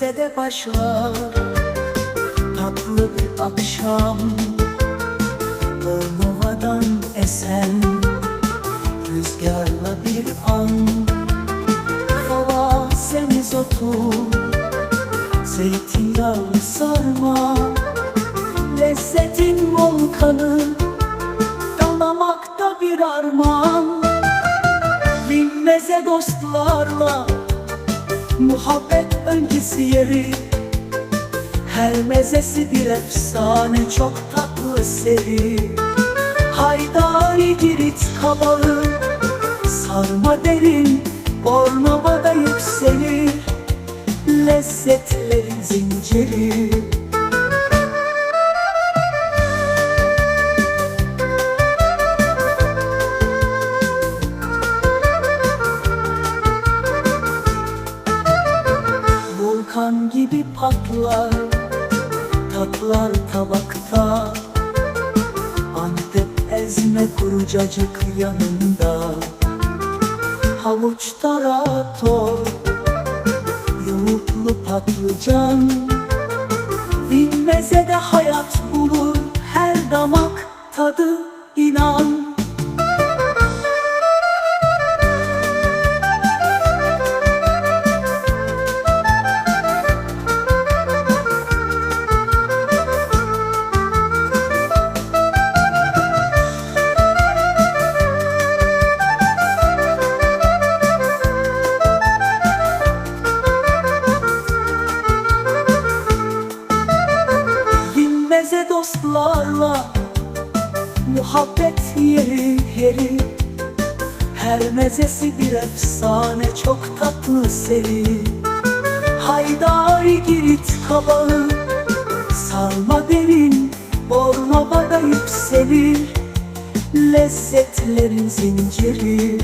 meze başlar Tatlı bir akşam. Bornovadan esen Rüzgarla bir an. Hava semizotu Zeytinyağlı sarma. Lezzetin volkanı Dalamakta bir armağan. Bilmeze dostlarla Muhabbet öncesi yeri. Her mezesi bir efsane Çok tatlı seri. Haydari girit kabağı Sarma derin Bornova'da yükselir. Lezzetlerin zinciri gibi patlar Tatlar tabakta. Antep ezme kurucacık yanında Havuç tarator Yoğurtlu patlıcan. Bilmeze de hayat bulur Her damak tadı inan dostlarla Muhabbet yeri yeri. Her mezesi bir efsane Çok tatlı seri. Haydari girit kabağı Sarma derin Bornova'da yükselir Lezzetlerin zinciri